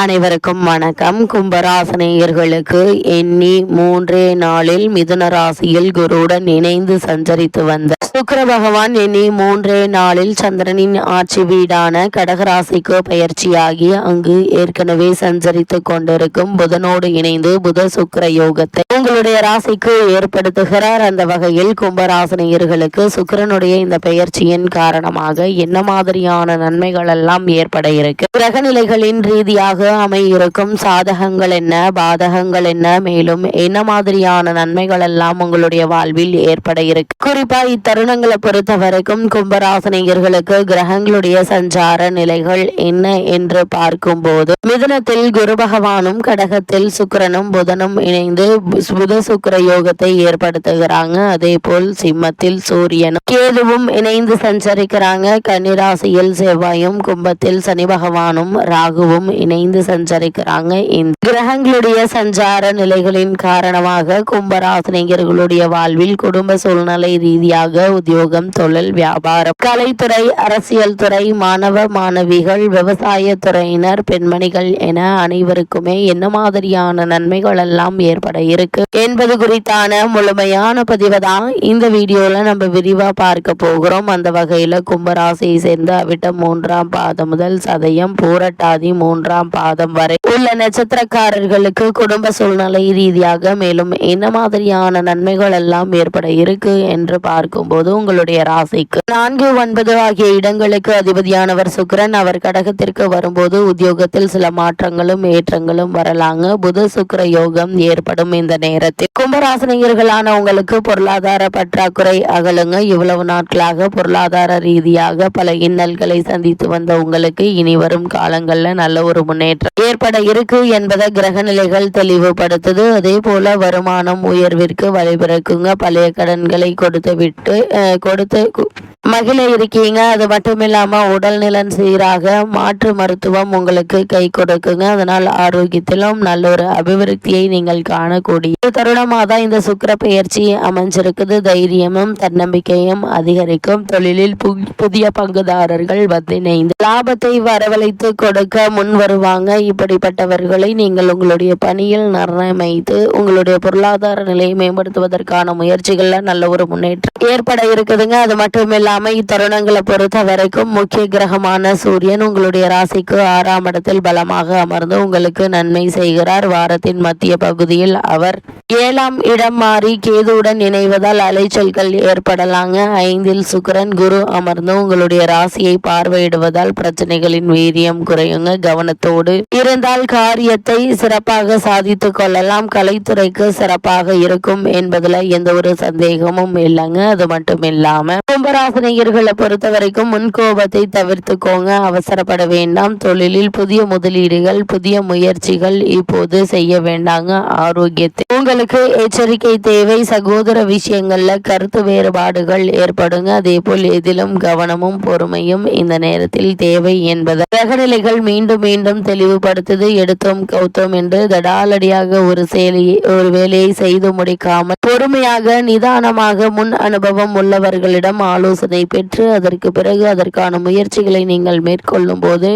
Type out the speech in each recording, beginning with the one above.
அனைவருக்கும் வணக்கம். கும்பராசனேயர்களுக்கு எண்ணி மூன்றே நாளில் மிதுன ராசியில் குருவுடன் இணைந்து சஞ்சரித்து வந்த சுக்கர பகவான் எண்ணி மூன்றே நாளில் சந்திரனின் ஆட்சி வீடான கடகராசிக்கு பயிற்சியாகி அங்கு ஏற்கனவே சஞ்சரித்து கொண்டிருக்கும் புதனோடு இணைந்து புத சுக்கர யோகத்தை உங்களுடைய ராசிக்கு ஏற்படுத்துகிறார். அந்த வகையில் கும்பராசனியர்களுக்கு சுக்கிரனுடைய இந்த பெயர்ச்சியின் காரணமாக என்ன மாதிரியான நன்மைகள் எல்லாம் ஏற்பட இருக்கு? கிரகநிலைகளின் ரீதியாக அமையிருக்கும். சாதகங்கள் என்ன? பாதகங்கள் என்ன? மேலும் என்ன மாதிரியான நன்மைகள் எல்லாம் உங்களுடைய வாழ்வில் ஏற்பட இருக்கு? குறிப்பா இத்தருணங்களை பொறுத்த வரைக்கும் கும்பராசனிகர்களுக்கு கிரகங்களுடைய சஞ்சார நிலைகள் என்ன என்று பார்க்கும்போது மிதுனத்தில் குரு பகவானும் கடகத்தில் சுக்கரனும் புதனும் இணைந்து புத சுக்கர யோகத்தை ஏற்படுத்துகிறாங்க. அதே போல் சிம்மத்தில் சூரியனும் கேதுவும் இணைந்து சஞ்சரிக்கிறாங்க. கன்னிராசியில் செவ்வாயும் கும்பத்தில் சனி பகவானும் ராகுவும் இணைந்து சஞ்சரிக்கிறாங்க. இந்த கிரகங்களுடைய சஞ்சார நிலைகளின் காரணமாக கும்பராசினியர்களுடைய வாழ்வில் குடும்ப சூழ்நிலை ரீதியாக உத்தியோகம் தொழில் வியாபாரம் கலைத்துறை அரசியல் துறை மாணவ மாணவிகள் விவசாய துறையினர் பெண்மணிகள் என அனைவருக்குமே என்ன மாதிரியான நன்மைகள் எல்லாம் ஏற்பட இருக்கு என்பது குறித்தான முழுமையான பதிவை தான் இந்த வீடியோல நம்ம விரிவா பார்க்க போகிறோம். அந்த வகையில கும்பராசியை சேர்ந்த அவிட்ட மூன்றாம் பாதம் முதல் சதயம் பூரட்டாதி மூன்றாம் பாதம் வரை உள்ள நட்சத்திரக்காரர்களுக்கு குடும்ப சூழ்நிலை ரீதியாக மேலும் என்ன மாதிரியான நன்மைகள் எல்லாம் ஏற்பட இருக்கு என்று பார்க்கும்போது உங்களுடைய ராசிக்கு நான்கு ஒன்பது ஆகிய இடங்களுக்கு அதிபதியானவர் சுக்கரன் அவர் கடகத்திற்கு வரும்போது உத்தியோகத்தில் சில மாற்றங்களும் ஏற்றங்களும் வரலாங்க. புத சுக்கர யோகம் ஏற்படும் இந்த நேரத்தில். கும்பராசனியர்களான உங்களுக்கு பொருளாதார பற்றாக்குறை அகலுங்க. இவ்வளவு நாட்களாக பொருளாதார ரீதியாக பல இன்னல்களை சந்தித்து வந்த உங்களுக்கு இனி வரும் காலங்களில் நல்ல ஒரு முன்னேற்றம் ஏற்பட இருக்கு என்பதை கிரக நிலைகள் தெளிவுபடுத்துது. அதே போல வருமானம் உயர்விற்கு வழிபிறக்குங்க. பழைய கடன்களை கொடுத்து விட்டு கொடுத்து மகிழ இருக்கீங்க. அது மட்டும் இல்லாமல் உடல் சீராக மாற்று மருத்துவம் உங்களுக்கு கை கொடுக்குங்க. அதனால் ஆரோக்கியத்திலும் நல்ல ஒரு அபிவிருத்தியை நீங்கள் காணக்கூடிய தருணமாக தான் இந்த சுக்கிர பெயர்ச்சி அமைஞ்சிருக்குது. தைரியமும் தன்னம்பிக்கையும் அதிகரிக்கும். தொழிலில் பு- புதிய பங்குதாரர்கள் வந்து இணைந்து லாபத்தை வரவழைத்து கொடுக்க முன் வருவாங்க. இப்படிப்பட்டவர்களை நீங்கள் உங்களுடைய பணியில் நிர்ணயமைத்து உங்களுடைய பொருளாதார நிலையை மேம்படுத்துவதற்கான முயற்சிகளில் நல்ல ஒரு முன்னேற்றம் ஏற்பட இருக்குதுங்க. அது மட்டும் இல்லாம தருணங்களை பொறுத்த வரைக்கும் முக்கிய கிரகமான சூரியன் உங்களுடைய ராசிக்கு ஆறாம் இடத்தில் பலமாக அமர்ந்து உங்களுக்கு நன்மை செய்கிறார். வாரத்தின் மத்திய பகுதியில் அவர் ஏழாம் இடம் மாறி கேதுவுடன் இணைவதால் அலைச்சல்கள் ஏற்படலாங்க. ஐந்தில் சுக்கரன் குரு அமர்ந்து உங்களுடைய ராசியை பார்வையிடுவதால் பிரச்சனைகளின் வீரியம் குறையுங்க. கவனத்தோடு இருந்தால் காரியத்தை சிறப்பாக சாதித்து கொள்ளலாம். கலைத்துறைக்கு சிறப்பாக இருக்கும் என்பதுல எந்த ஒரு சந்தேகமும் இல்லைங்க. அது மட்டும் இல்லாம கும்பராசினியர்களை பொறுத்த வரைக்கும் முன்கோபத்தை தவிர்த்துக்கோங்க. அவசரப்பட வேண்டாம். தொழிலில் புதிய முதலீடுகள் புதிய முயற்சிகள் இப்போது செய்ய வேண்டாங்க. ஆரோக்கியத்தை உங்களுக்கு எச்சரிக்கை தேவை. சகோதர விஷயங்கள்ல கருத்து வேறுபாடுகள் ஏற்படுங்க. அதே போல் எதிலும் கவனமும் பொறுமையும் இந்த நேரத்தில் தேவை என்பது. கிரகநிலைகள் மீண்டும் மீண்டும் தெளிவுபடுத்துது. எடுத்தோம் கௌத்தோம் என்று தடாலடியாக ஒரு செயலியை ஒரு வேலையை செய்து முடிக்காமல் பொறுமையாக நிதானமாக முன் அனுபவம் உள்ளவர்களிடம் ஆலோசனை பெற்று அதற்கு பிறகு அதற்கான முயற்சிகளை நீங்கள் மேற்கொள்ளும் போது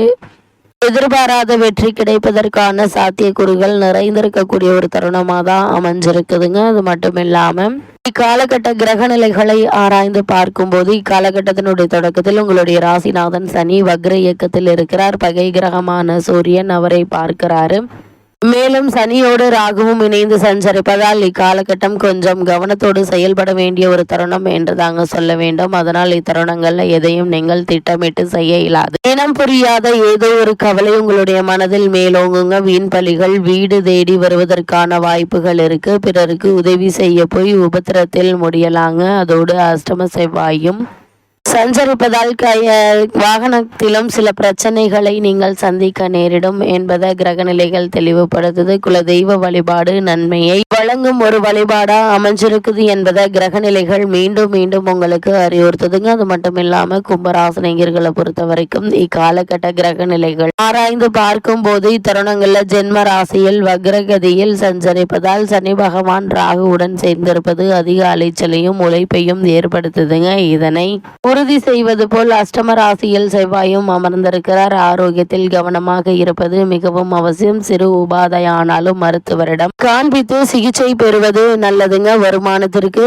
எதிர்பாராத வெற்றி கிடைப்பதற்கான சாத்தியக்கூறுகள் நிறைந்திருக்கக்கூடிய ஒரு தருணமாக தான் அமைஞ்சிருக்குதுங்க. அது மட்டும் இல்லாம இக்காலகட்ட கிரக நிலைகளை ஆராய்ந்து பார்க்கும்போது இக்காலகட்டத்தினுடைய தொடக்கத்தில் உங்களுடைய ராசிநாதன் சனி வக்ர இயக்கத்தில் இருக்கிறார். பகை கிரகமான சூரியன் அவரை பார்க்கிறாரு. மேலும் சனியோடு ராகுவும் இணைந்து சஞ்சரிப்பதால் இக்காலகட்டம் கொஞ்சம் கவனத்தோடு செயல்பட வேண்டிய ஒரு தருணம் என்று தாங்க சொல்ல வேண்டும். அதனால் இத்தருணங்கள்ல எதையும் நீங்கள் திட்டமிட்டு செய்ய இயலாது. இனம் புரியாத ஏதோ ஒரு கவலை உங்களுடைய மனதில் மேலோங்குங்க. வீண் பலிகள் வீடு தேடி வருவதற்கான வாய்ப்புகள் இருக்கு. பிறருக்கு உதவி செய்ய போய் உபத்திரத்தில் முடியலாங்க. அதோடு அஷ்டம செவ்வாயும் சஞ்சரிப்பதால் வாகனத்திலும் சில பிரச்சனைகளை நீங்கள் சந்திக்க நேரிடும் என்பதை கிரகநிலைகள் தெளிவுபடுத்துது. குலதெய்வ வழிபாடு நன்மையை வழங்கும் ஒரு வழிபாடா அமைஞ்சிருக்குது என்பதை கிரகநிலைகள் மீண்டும் மீண்டும் உங்களுக்கு அறிவுறுத்துதுங்க. அது மட்டும் இல்லாம கும்பராசனைஞர்களை பொறுத்த வரைக்கும் இக்காலகட்ட கிரகநிலைகள் ஆராய்ந்து பார்க்கும் போது இத்தருணங்கள்ல ஜென்ம ராசியில் வக்ரகதியில் சஞ்சரிப்பதால் சனி பகவான் ராகுவுடன் சேர்ந்திருப்பது அதிக அலைச்சலையும் உழைப்பையும் ஏற்படுத்துதுங்க. இதனை உறுதி செய்வது போல் அஷ்டம ராசியில் செவ்வாயும் அமர்ந்திருக்கிறார். ஆரோக்கியத்தில் கவனமாக இருப்பது மிகவும் அவசியம். சிறு உபாதையானாலும் மருத்துவரிடம் காண்பித்து சிகிச்சை பெறுவது நல்லதுங்க. வருமானத்திற்கு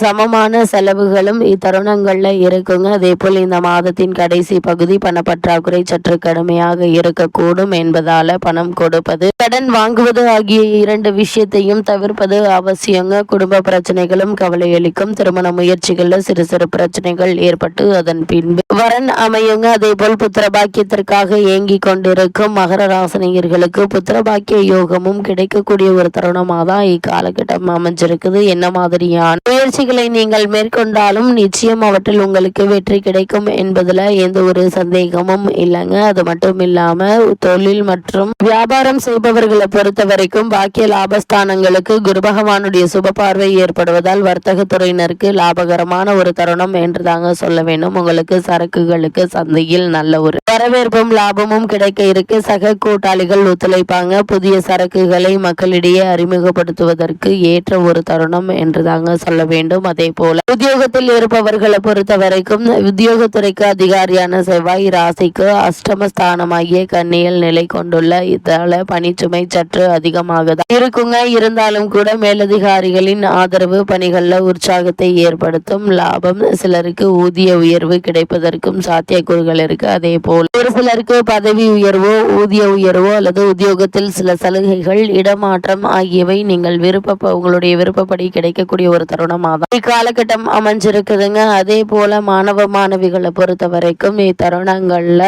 சமமான செலவுகளும் இத்தருணங்கள்ல இருக்குங்க. அதே போல் இந்த மாதத்தின் கடைசி பகுதி பணப்பற்றாக்குறை சற்று கடுமையாக இருக்கக்கூடும் என்பதால பணம் கொடுப்பது கடன் வாங்குவது ஆகிய இரண்டு விஷயத்தையும் தவிர்ப்பது அவசியங்க. குடும்ப பிரச்சனைகளும் கவலையளிக்கும். திருமண முயற்சிகள்ல சிறு சிறு பிரச்சனைகள் ஏற்பட்டு அதன் பின்பு வரன் அமையுங்க. அதே போல் புத்திர பாக்கியத்திற்காக ஏங்கி கொண்டிருக்கும் மகர ராசினியர்களுக்கு புத்திர பாக்கிய யோகமும் கிடைக்கக்கூடிய ஒரு தருணமாக தான் இக்காலகட்டம் அமைஞ்சிருக்குது. என்ன மாதிரியான முயற்சிகளை நீங்கள் மேற்கொண்டாலும் நிச்சயம் அவற்றில் உங்களுக்கு வெற்றி கிடைக்கும் என்பதில் எந்த ஒரு சந்தேகமும் இல்லைங்க. அது மட்டும் இல்லாம தொழில் மற்றும் வியாபாரம் செய்பவர்களை பொறுத்த வரைக்கும் பாக்கிய லாபஸ்தானங்களுக்கு குரு பகவானுடைய சுப பார்வை ஏற்படுவதால் வர்த்தக துறையினருக்கு லாபகரமான ஒரு தருணம் என்று தாங்க சொல்ல வேண்டும். உங்களுக்கு சரக்குகளுக்கு சந்தையில் நல்ல ஒரு வரவேற்பும் லாபமும் கிடைக்க இருக்கு. சக கூட்டாளிகள் ஒத்துழைப்பாங்க. புதிய சரக்குகளை மக்களிடையே அறிமுகப்படுத்துவதற்கு ஏற்ற ஒரு தருணம் என்று தாங்க சொல்ல வேண்டும். அதே போல உத்தியோகத்தில் இருப்பவர்களை பொறுத்த வரைக்கும் உத்தியோகத்துறைக்கு அதிகாரியான செவ்வாய் ராசிக்கு அஷ்டமஸ்தானமாகிய கண்ணியில் நிலை கொண்டுள்ள இதால பணிச்சுமை சற்று அதிகமாக தான் இருக்குங்க. இருந்தாலும் கூட மேலதிகாரிகளின் ஆதரவு பணிகள்ல உற்சாகத்தை ஏற்படுத்தும் லாபம். சிலருக்கு ஊதிய உயர்வு கிடைப்பதற்கும் சாத்தியக்கூறுகள் இருக்கு. அதே போல் ஒரு சிலருக்கு பதவி உயர்வோ ஊதிய உயர்வோ அல்லது உத்தியோகத்தில் சில சலுகைகள் இடமாற்றம் ஆகியவை நீங்கள் விருப்ப உங்களுடைய விருப்பப்படி கிடைக்கக்கூடிய ஒரு தருணம் தருணமாக தான் இக்காலகட்டம் அமைஞ்சிருக்குதுங்க. அதே போல மாணவ மாணவிகளை பொறுத்த வரைக்கும் இத்தருணங்கள்ல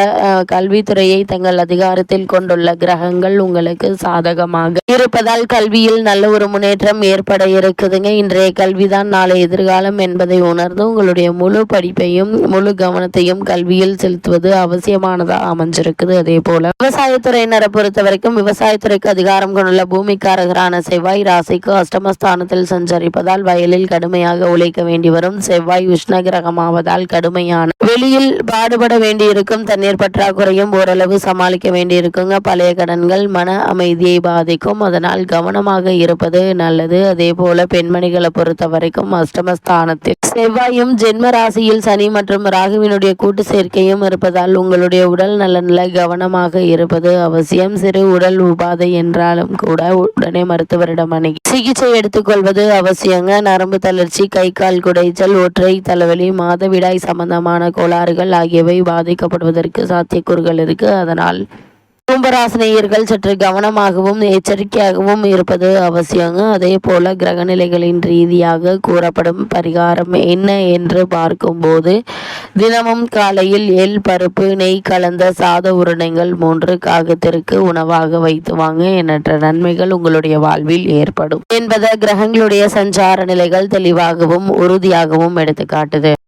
கல்வித்துறையை தங்கள் அதிகாரத்தில் கொண்டுள்ள கிரகங்கள் உங்களுக்கு சாதகமாக இருப்பதால் கல்வியில் நல்ல ஒரு முன்னேற்றம் ஏற்பட இருக்குதுங்க. இன்றைய கல்விதான் நாளை எதிர்காலம் என்பதை உணர்ந்து உங்களுடைய முழு படிப்பையும் முழு கவனத்தையும் கல்வியில் செலுத்துவது அவசியமானதா அமைஞ்சிருக்குது. அதே போல விவசாயத்துறையினரை பொறுத்த வரைக்கும் விவசாயத்துறைக்கு அதிகாரம் கொண்டுள்ள பூமிக்காரகரான செவ்வாய் ராசிக்கு அஷ்டமஸ்தானத்தில் சஞ்சரிப்பதால் வயலில் கடுமையாக உழைக்க வேண்டி வரும். செவ்வாய் உஷ்ண கிரகமாவதால் கடுமையான வெளியில் பாடுபட வேண்டியிருக்கும். தண்ணீர் பற்றாக்குறையும் ஓரளவு சமாளிக்க வேண்டியிருக்குங்க. பழைய கடன்கள் மன அமைதியை பாதிக்கும். அதனால் கவனமாக இருப்பது நல்லது. அதே போல பெண்மணிகளை பொறுத்த வரைக்கும் அஷ்டமஸ்தானத்தில் செவ்வாயும் ஜென்ம ராசியில் சனி மற்றும் ராகுவினுடைய கூட்டு சேர்க்கையும் இருப்பதால் உங்களுடைய உடல் நலனில் கவனமாக இருப்பது அவசியம். சிறு உடல் உபாதை என்றாலும் கூட உடனே மருத்துவரிடம் அணுகி சிகிச்சை எடுத்துக்கொள்வது அவசியங்க. நரம்பு தளர்ச்சி கை கால் குடைச்சல் ஒற்றை தலைவலி மாதவிடாய் சம்பந்தமான கோளாறுகள் ஆகியவை பாதிக்கப்படுவதற்கு சாத்தியக்கூறுகள் இருக்கு. அதனால் கும்பராசினியர்கள் சற்று கவனமாகவும் எச்சரிக்கையாகவும் இருப்பது அவசியங்க. அதே போல கிரகநிலைகளின் ரீதியாக கூறப்படும் பரிகாரம் என்ன என்று பார்க்கும்போது தினமும் காலையில் எள் பருப்பு நெய் கலந்த சாத உருணைகள் மூன்று காகத்திற்கு உணவாக வைத்து வாங்க. எண்ணற்ற நன்மைகள் உங்களுடைய வாழ்வில் ஏற்படும். என்பதை கிரகங்களுடைய சஞ்சார நிலைகள் தெளிவாகவும் உறுதியாகவும் எடுத்துக்காட்டுது.